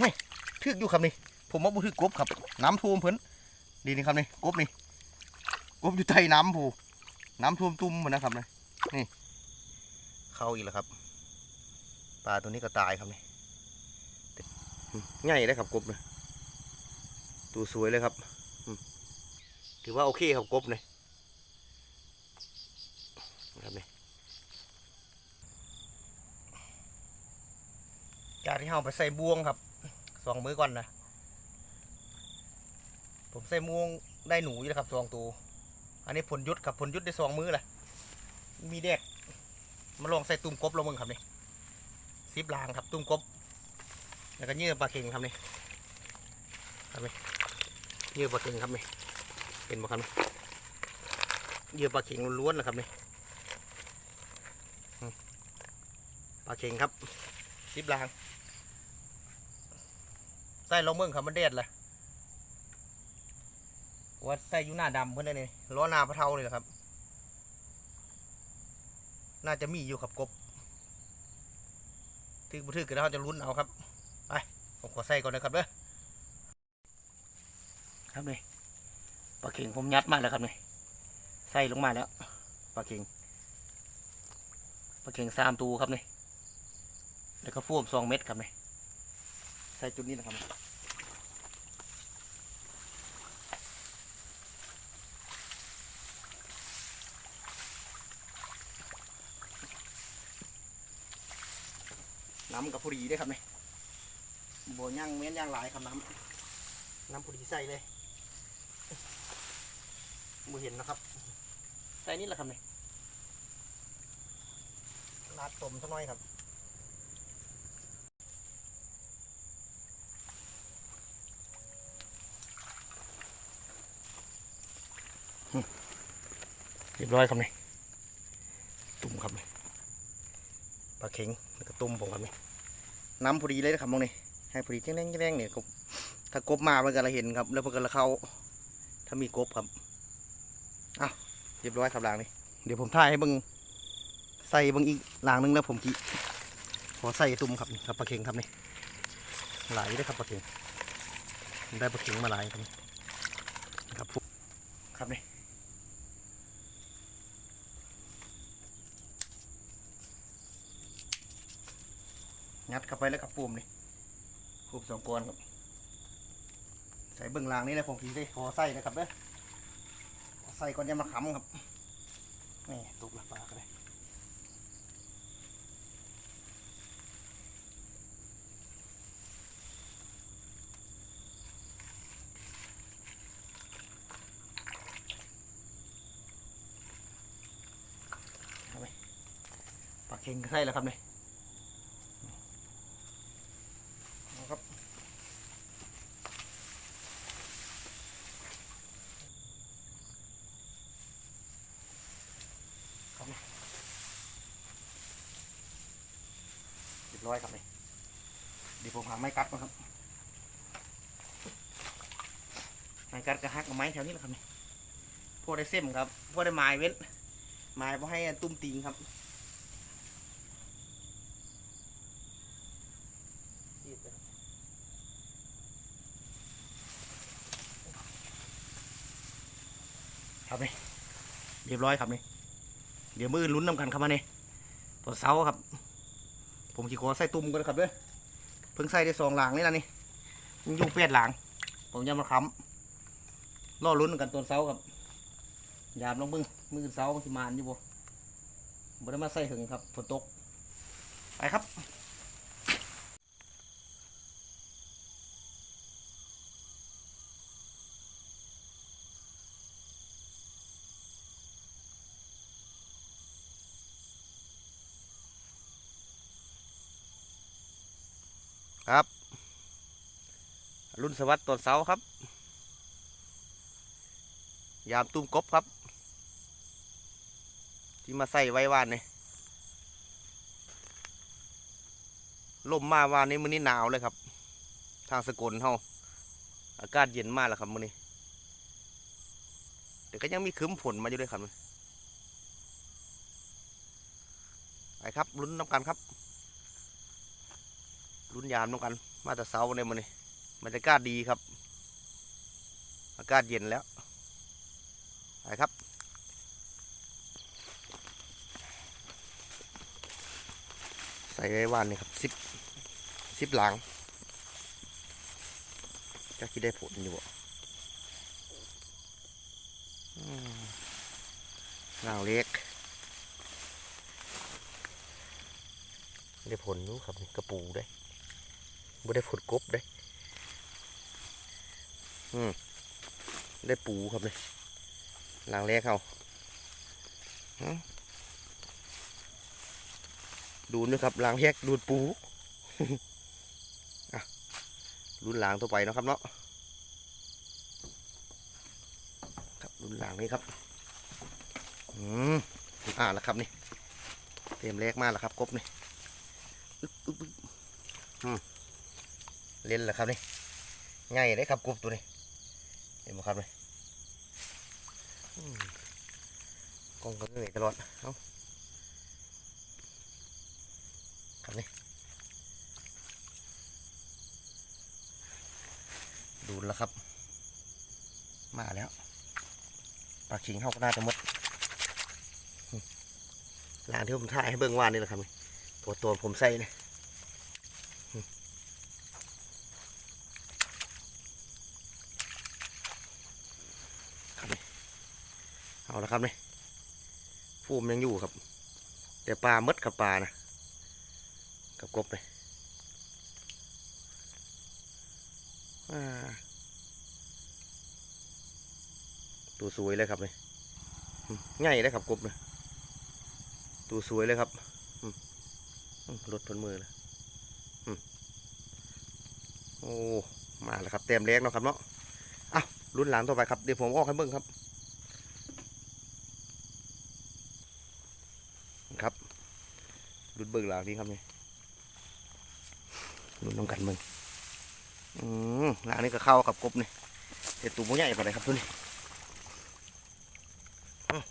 ไม่ทึกอยู่ครับนี่ผมว่าบ่ทึกกบครับ น้ำท่วมเพิ่นดีนี่ครับนี่กบนี่กบอยู่ใต้น้ำผู้น้ำท่วมตุ้มเหมดนนะครับนี่นี่ เข้าอีกแล้วครับปลาตัวนี้ก็ตายครับนี่ใหญ่เลยครับกบเลยตัวสวยเลยครับถือว่าโอเคครับกบเลยครับนี่จากที่เราไปใส่บ่วงครับ สองมือก่อนนะผมใส่ม่วงได้หนูอยู่แล้วครับสองตัว อันนี้ผลยุทธครับผลยุทธได้สองมือแหละมีเด็กมาลองใส่ตุ้มกบลงมึงครับนี่ซิปลางครับตุ้มกบ แล้วก็เยื่อปลาเค็งครับนี่ครับนี่เยื่อปลาเค็งครับนี่เป็นบ่ครับนี่เยื่อปลาเค็งล้วนๆนะครับนี่ปลาเค็งครับซิปลาง ใส่ลงเมืองครับมันเด็ดเลยว่าใส่อยู่หน้าดำเพื่อนนี่ล้อหน้าพระเทาเลยแหละครับ น่าจะมีอยู่ครับกบถึกบุทึกกันเราจะลุ้นเอาครับไปผมขอใส่ก่อนนะครับเด้อครับนี่ปลาเข่งผมยัดมาแล้วครับนี่ใส่ลงมาแล้วปลาเข่งปลาเข่งสามตัวครับนี่แล้วก็ฟ่วมสองเม็ดครับนี่ ใส่จุดนี้นะครับ น้ำกับพอดีเด้วยครับนี่โบย่างเม้นย่างหลายครับน้ำน้ำพอดีใส่เลยมือเห็นนะครับ ใส่นี่แหละครับนี่ลาดต้มสักหน่อยครับ เรียบร้อยครับนี่ตุ่มครับนี่ปลาเข็งแล้วก็ตุ่มผมครับนี่น้ำพอดีเลยนะครับมองนี่ให้พอดีแจ้งแจ้งเนี่ยกบถ้ากบมามันก็ละเห็นครับ แล้วมันก็ละเข้า ถ้ามีกบครับอ้าวเรียบร้อยครับลางนี่เดี๋ยวผมถ่ายให้เบิ่งใส่บิ่งอีกลางนึงแล้วผมจีขอใส่ตุ่มครับครับปลาเข็งครับนี่หลายเลยครับปลาเข็งได้ปลาเข็งมาหลายครับครับครับนี่ งัดเข้าไปแล้วกับปุ่มนี่ปุ่มสองกวนครับ ใส่เบื้องล่างนี่แหละผมทีได้ขอใส่นะครับเด้อขอใส่ก่อนจะมาค้ำครับนี่ตกละปลาก็ได้เอาไปปลาเค็งใส่แล้วครับเนี่นะครับครับนี่เรียบร้อยครับนี่เดี๋ยวผมหา ไม้กัดมาครับไม้กัดกระหักกับไม้แถวนี้แหละครับนี่พวกได้เส้นครับพวกได้ไม้เว้นไม้พอให้ตุ้มติงครับครับนี่เรียบร้อยครับนี่เดี๋ยวมืออนลุ้นนำกันครับมาเนี่ยตัวเสาครับ ผมจะขอใส่ตุ่มกันครับเด้อ เพิ่งใส่ได้สองหลังนี่นะนี่มันอยู่เปียดหลัง ผมจะมาค้ำล่อลุ้นกันตัวเสาครับยามลงมือมือเสามันสิมานอยู่บ่บ่ได้มาใส่ถึงครับฝนตกไปครับ ครับรุ่นสวัสดิ์ตอนเสาครับ ยามตุ้มกบครับ ที่มาใส่ไว้วานนี่ลมมาวานนี้มื้อนี้หนาวเลยครับ ทางสกลเฮาอากาศเย็นมากแล้วครับมื้อนี้แต่ก็ยังมีครึ้มฝนมาอยู่ด้วยครับไปครับลุ้นน้ำกันครับ ลุ้นยามน้ำกัน มาแต่เช้าเนี่ยมันนี่บรรยากาศดีครับ อากาศเย็นแล้วไปครับใส่ไว้วานนี่ครับสิบสิบหลังจะคิดได้ผลอยู่บ่อืมหลังเล็กได้ผลอยู่ครับกระปูได้ บ่ได้ผลกบได้อืมได้ปูครับเลยหลังแรกเขาดูนะครับหลังแรกดูดปูรุ่นหลังต่อไปนะครับเนาะครับรุ่นหลังนี้ครับอืมอ่าแล้วครับนี่เต็มแรกมากแล้วครับกบนี่อึ๊บอึ๊บอืม เล่นแล้วครับนี่ง่ายได้ครับกรุบตัวนี้เห็นไหมครับนี่กองก็เหนื่อยตลอดเอาครับนี่ดูแล้วครับ มาแล้วปลาขิงเข้าก็น่าจะหมดลานที่ผมถ่ายให้เบิ่งวานนี่แหละครับนี่ตัวตัวผมใส่เนี่ยอืมครับนี่ เอาละครับนี่ฟูมยังอยู่ครับ แต่ปลาหมดกับปลานะกับกบเลยตัวสวยเลยครับนี่อืมง่ายเลยครับกบเลยตัวสวยเลยครับรถพนมือเลยโอ้ มาแล้วครับเต็มแรกเนาะครับเนาะอ้าวรุ่นหลังต่อไปครับ เดี๋ยวผมออกให้เบิ่งครับ รุ่นเบิ่งหลังนี้ครับนี่รุ่นน้องกันเบิ่งอืมหลังนี้ก็เข้ากับกบนี่เห็ดตัวมันใหญ่ปานใดครับตัวนี้อืม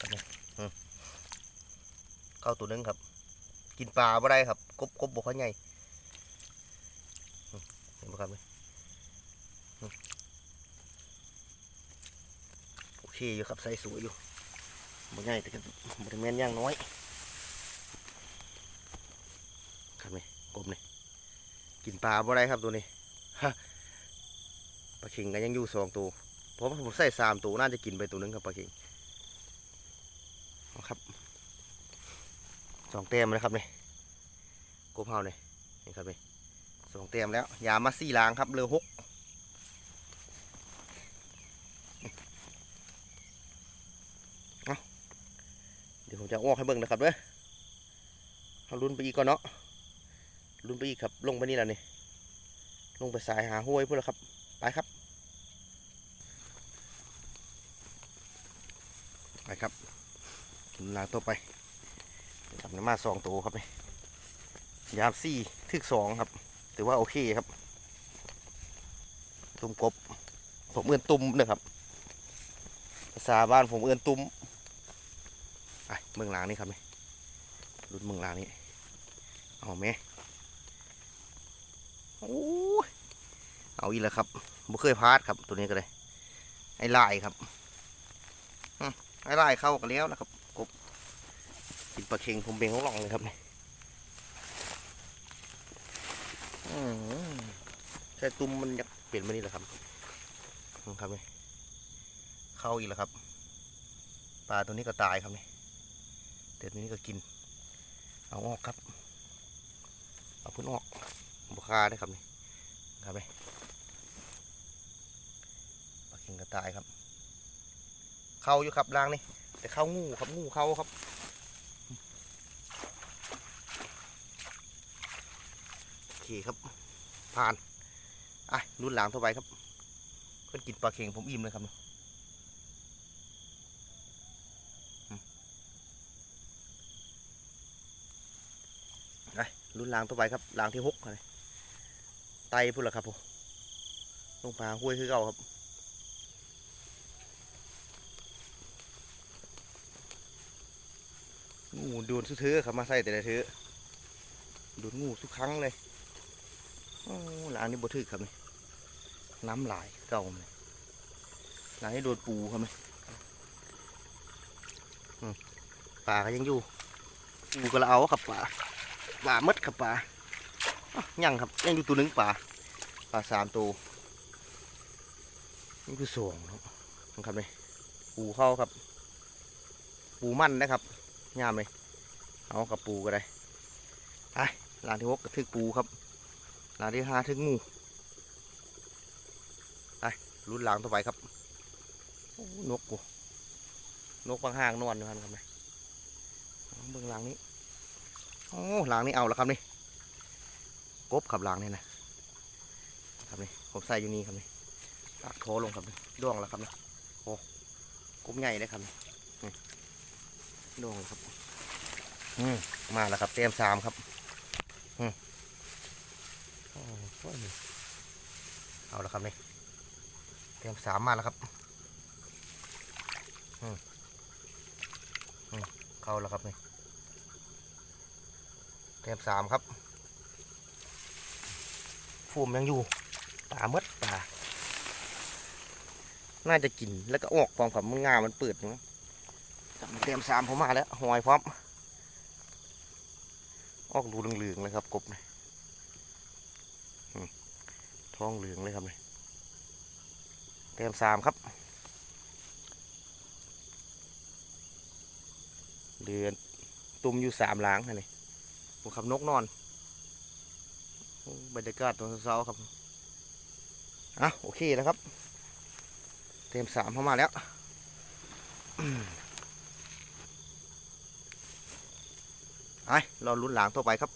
ครับนี่อืมเข้าตัวนึงครับ กินปลาบ่ได้ครับ กบกบบ่ค่อยใหญ่เห็นไหมครับนี่อืมโอเคอยู่ครับใส่สวยอยู่บ่ใหญ่แต่ก็บ่ได้แม่นย่างน้อย ครับนี่ กบนี่กินปลาบ่ได้ครับตัวนี้ปลาเข็งก็ยังอยู่สองตัวเพราะว่าผมใส่สามตัวน่าจะกินไปตัวหนึงครับปลาเข็งครับสองเต็มแล้วครับนี่กบเฮาเนี่นี่ครับนี่สองเต็มแล้วยามาสี่ลางครับเรือหกเดี๋ยวผมจะออกให้เบิ่งนะครับเด้อเอาลุ้นไปอีกก่อนเนาะ ลุ้นไปอีกครับ ลงไปนี่แล้วนี่ลงไปสายหาห้วยพุ่นแล้วครับ ไปครับ ไปครับลุนลางต่อไปทำน้ำมาสองตัวครับนี่ยามสี่ทึกสองครับ ถือว่าโอเคครับ ตุ้มกบ ผมเอื้อนตุ้มนะครับ ภาษาบ้านผมเอื้อนตุ้มไปเมืองหลางนี่ครับนี่รุ่นเมืองหลางนี่เอาไหม โอ้เอาอีกแล้วครับบ่เคยพลาดครับตัวนี้ก็เลยไอ้ลายครับไอ้ลายเข้ากันแล้วนะครับกบกินปลาเค็งผมเบงของหลองเลยครับนี่ยใช่ตุ้มมันอยากเปลี่ยนมานี่แหละครับครับนี่เข้าอีกแล้วครับปลาตัวนี้ก็ตายครับนี่เดี๋ยวตัวนี้ก็กิน เอาออกครับ เอาพื้นออก บุคาได้ครับนี่ครับนี่ปลาเค็งก็ตายครับ เข้าอยู่ครับรางนี่แต่เข้างูครับงูเข้าครับโอเคครับ ผ่านอะรุ่นหลังต่อไปครับ เพื่อนกินปลาเค็งผมอิ่มเลยครับเนี่ยไปรุ่นลังต่อไปครับลังที่หกอะไร ไตพุ่นละครับผมลงปลาห้วยคือเก่าครับงูโดซื้อๆครับมาใส่แต่ละเทือโดงูทุกครั้งเลยโอ้หลังนี้บ่ถึกครับนี่น้ำหลายเก่าเลยหลังนี้โดนปูครับนี่อืมป่าก็ยังอยู่ปูก็ละเอาครับป่าป่าหมดครับป่า ยังครับยังอยู่ตัวหนึงป่าป่าสามตัวนี่คือสวงนะครับนี่ปูเข้าครับ ปูมั่นนะครับงามเลยเอากับปูก็ได้ไปหลังที่หกกระทึกปูครับหลังที่ห้าทึกงูไปรุ่นหลังต่อไปครับนกกูนกบางห้างนอนอยู่ครับนี่เอาเบื้องหลังนี้โอ้หลังนี้เอาแล้วครับนี่ กบขับหลังนี่นะครับนี่ผมใส่อยู่นี่ครับนี่ปากโถลงครับนี่ด้วงแล้วครับนี่โอ้กบใหญ่เลยครับนี่ด้วงครับอืมมาแล้วครับเต็มสามครับอืมโอ้โหเอาแล้วครับนี่เต็มสามมาแล้วครับอืมอืมเข้าแล้วครับนี่เต็มสามครับ ฟูมยังอยู่ป่าหมดป่าน่าจะกินแล้วก็ออกความขับมันงามันเปิดนะเตรียมสามผมมาแล้วหอยพร้อม ออกดูเหลืองๆเลยครับกบเนี่ยท้องเหลืองเลยครับเนี่ยเตรียมสามครับเดือนตุ่มอยู่สามหล้างนี่ผมขับนกนอน บรรยากาศตอนเช้าๆครับอะโอเคนะครับ เต็มสามเข้ามาแล้วไปรอลุ้นหลังต่อไปครับ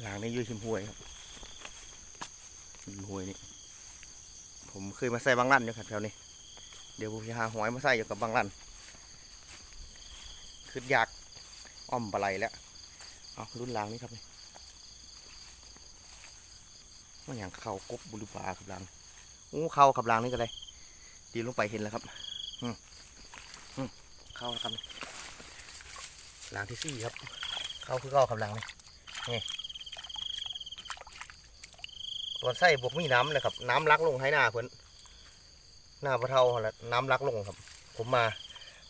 หลังนี้อยืดหิมห้วยครับหิมห้วยนี่ผมเคยมาใส่บางลั่นอยู่ครับแถวนี้เดี๋ยวผมจะหาหอยมาใส่อยู่กับบางลั่น คือยากอ้อมปลาไหลแล้วเอารุ่นลังนี้ครับนี่มันอย่างเขากบบุรุปลาขับรางอู้เข้าขับรางนี่ก็ได้ดีลงไปเห็นแล้วครับอืมอืมเข้าแล้วครับรางที่สี่ครับ เข้าคือเข้าขับรางนี่นี่ตัวไส้บวกมีน้ำเลยครับ น้ำลักลงให้หน้าเพิ่นหน้าพระเท่าแหละน้ำลักลงครับ ผมมา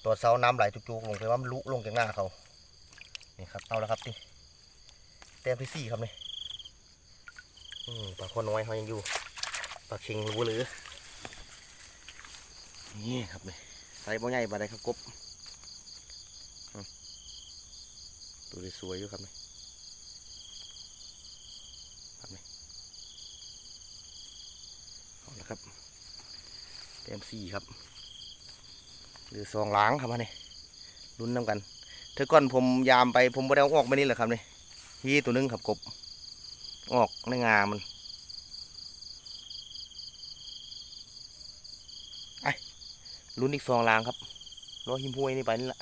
ตัวเสาน้ำไหลจุกๆลงไปว่ามันลุลงจากหน้าเขานี่ครับเอาแล้วครับนี่แต้มที่สี่ครับนี่อืมปลาคนน้อยเขายังอยู่ปลาเค็งรู้หรือนี่ครับเลยใส่บ่ใหญ่ปลาใดครับกบตัวสวยอยู่ครับนี่ครับนี่เอาละครับเต็มสี่ครับ หรือสองหล้างครับมานี่ลุ้นน้ำกันเธอก่อนผมยามไปผมบ่ได้เอาออกมานี่แหละครับนี่ฮีตัวหนึงครับกบ ออกในงามันไอ้ลุ้นอีกสองลางครับรอหิมห้วยนี่ไปนี่แหละ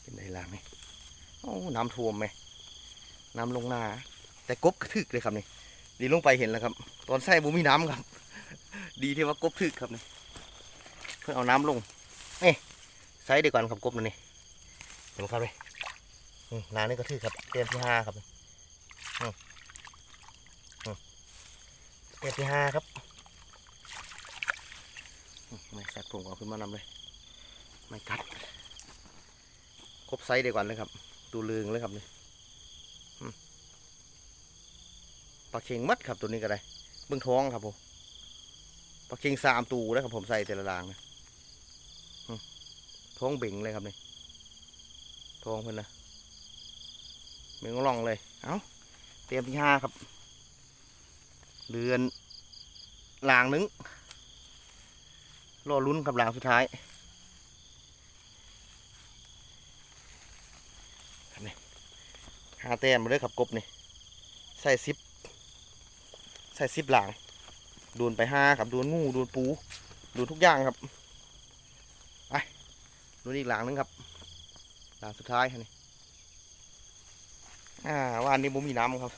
เป็นไงลางนี่โอ้น้ำท่วมไหม น้ำลงหน้าแต่กบทึกเลยครับนี่ดีลงไปเห็นแล้วครับ ตอนใส่บุมีน้ำครับ ดีที่ว่ากบทึกครับนี่เพื่อเอาน้ำลงนี่ไซส์เดียวกันครับกบนั่นนี่เห็นไหมครับเลยน้ำนี่ก็ถือครับเต็มที่ห้าครับอืมอืมเต็มที่ห้าครับไม่กัดผมเอาขึ้นมานำเลย ไม่กัดครบไซส์เดียวกันเลยครับ ตูลึงเลยครับนี่ม ปลาเค็งมัดครับตัวนี้ก็ได้เบื้องท้องครับผมปลาเค็งสามตูแล้วครับผมใส่แต่ละรางนะท้องเบ่งเลยครับนี่ท้องเพิ่นนะเบ่งล่องเลย เอาเตรียมที่ห้าครับ เดือนลางหนึงรอลุ้นกับลางสุดท้ายครับนี่ห้าแต้มมาเลยครับกบนี่ ใส่ซิป ส่ซิปหลางดูนไปห้าครับดูนงูดูนปู ดูนทุกอย่างครับไปดูนอีกหลังนึงครับหลังสุดท้ายครับนี่อ่าว่านนี้ผมมีน้ำครับ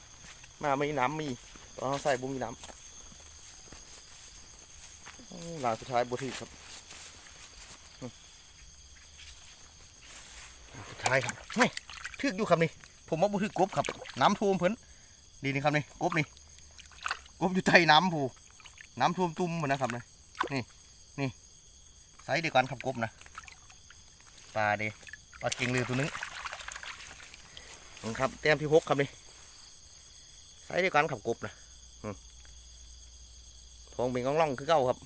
มาไม่มีน้ำมีตอนเราใส่บุ้มน้ำหลังสุดท้ายบุถือครับสุดท้ายครับไม่ถืออยู่ครับนี่ผมว่าบุถือกบครับ น้ำท่วมเพิ่นดีนี่ครับนี่กบนี่ กบอยู่ใต้น้ำผูน้ำท่วมตุ้มหมดนะครับเลยนี่นี่ใส่เดียวกันครับกบนะปลาเดปลาเก่งเรือตัวนึงนี่ครับแต้มที่หกครับนี่ใส่เดียวกันครับกบนะทองเป็นกองล่องคือเก้าครับ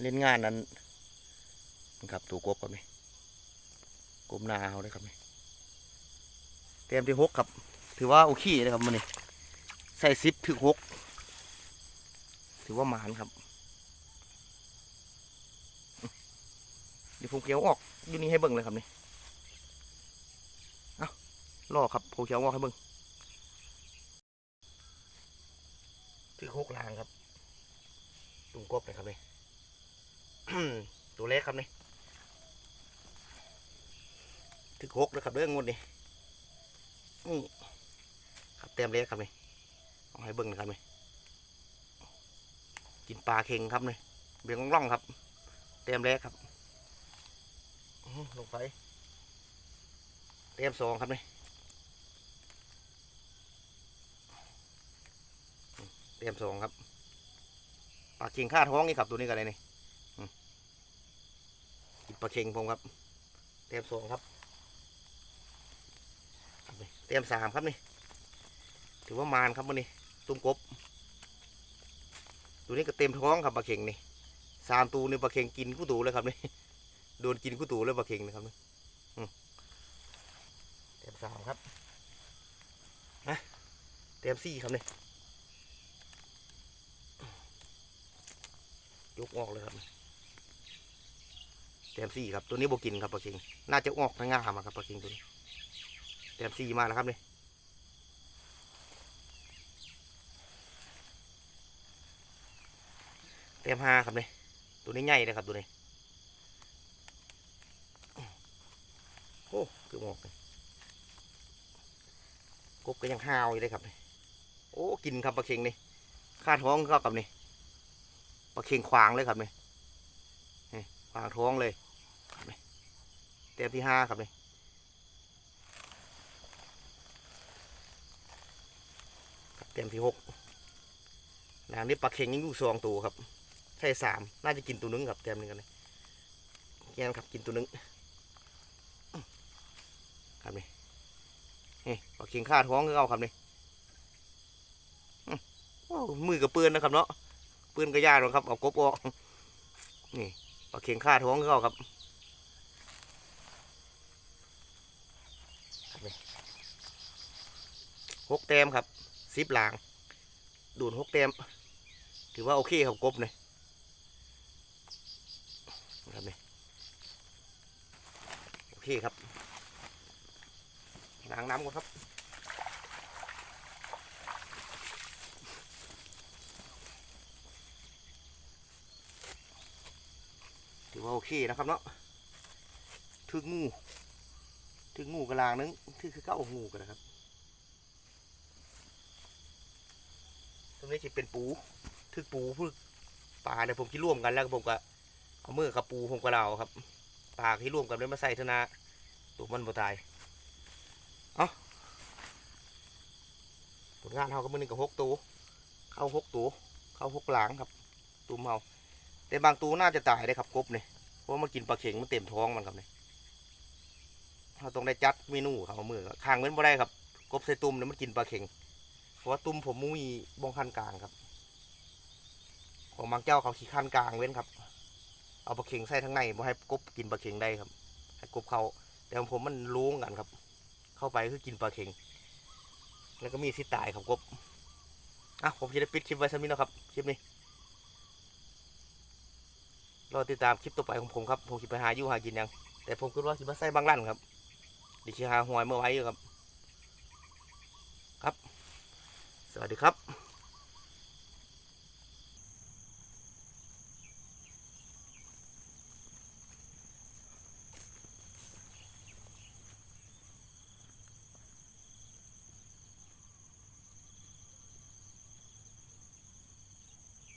เล่นงานนั้นนะครับตัวกบครับนี่กบนาเขาเลยครับนี่เต็มที่หกครับ ถือว่าโอเคเลยครับมันนี่ ใส่ซิปถึงหกถือว่าหมานครับเดี๋ยวผมเขียวออกอยู่นี่ให้เบิ่งเลยครับนี่เอาล่อครับผมเขียวออกให้เบิ่งถึงหกลางครับตุ่มกบเลยครับนี่ตัวเล็กครับนี่ถึงหกเลยครับเรื่องงวดนี่นี่ครับเต็มเล็กครับนี่ เอาให้เบิ้งนะครับนี่กินปลาเค็งครับนี่เบี่ยงร่องๆครับ เต็มเล็กครับลงไปเต็มสองครับนี่เต็มสองครับปลาเค็งค่าท้องนี่ครับตัวนี้กันเลยนี่กินปลาเค็งผมครับเต็มสองครับเตรียมสามครับนี่ถือว่ามานครับวันนี้ ตุ้มกบ ตัวนี้ก็เต็มท้องครับปลาเข่งนี่สามตัวนี่ปลาเข่งกินคู่ตูเลยครับนี่โดนกินคู่ตูเลยปลาเข่งนะครับนี่เตรียมสามครับนะเตรียมสี่ครับนี่ยกออกเลยครับเตรียมสี่ครับตัวนี้โบกินครับปลาเข่งน่าจะออกทั้งงามอะครับปลาเข่งตัวนี้เต็มสี่มาแล้วครับนี่ ต็มห้าครับนี่ตัวนี้ใหญ่เลยครับตัวนี้โอ้เกือหมดเลยกบก็ยังห้าวอยู่เลยครับนี่โอ้กินครับปลาเค็งนี่คาท้องเข้ากับนี่ปลาเค็งขวางเลยครับนี่ขวางท้องเลยเต็มที่ห้าครับนี่เต็มที่หกนางนี้ปลาเค็งยังอยู่สองตัวครับ ใช่สามน่าจะกินตัวนึงครับเต็มนึงกันเลยแกนครับกินตัวนึงครับนี่นี่ปลาเค็งฆ่าท้องก็เอาครับนี่อื้อว้าวมือกับปืนนะครับเนาะปืนก็ยากหรอกครับเอากบออกนี่ปลาเค็งฆ่าท้องก็เอาครับหกแต้มครับสิบหลาง ดูดหกเต็มถือว่าโอเคครับกบเลย ครับนี่โอเคครับล้างน้ำก่อนครับถือว่าโอเคนะครับเนาะถึกงูถึกงูกระลางนึงถือคือเก้างูกันนะครับตรงนี้จะเป็นปูทึกปูพึกปลาเนี่ยผมที่ร่วมกันแล้วผมก็ เอามือกับปูผมก็เราครับปลาที่ร่วมกันเลยมาใส่เทานาตัวมันบ่ตายเอาผลงานเขาก็มือหนึ่งกับหกตัวเข้าหกตัวเข้าหกหลังครับตูมเฮาแต่บางตัวน่าจะตายได้ครับกบเนี่ยเพราะมันกินปลาเข็งมันเต็มท้องมันครับเนี่ยเราต้องได้จัดเมนูเขาเอามือข้างเว้นบ่ได้ครับ กบใส่ตุ่มเนี่ยมันกินปลาเข็งเพราะว่าตุ้มผมมุ้ยบองคันกลางครับ ของบางเจ้าเขาขี้คันกลางเว้นครับ เอาปลาเข็งใส่ทั้งในบ่ให้กบกินปลาเข็งได้ครับ ให้กบเขาแต่ของผมมันลุ้งกันครับ เข้าไปคือกินปลาเข็งแล้วก็มีสิตายครับกบอะผมจะได้ปิดคลิปไว้สักนิดนะครับคลิปนี้รอติดตามคลิปต่อไปของผมครับผมจะไปหาอยู่หากินยัง แต่ผมคิดว่าจะมาใส่บางลั่นครับดิฉันหาหวยเมื่อไว้อยู่ครับสวัสดีครับ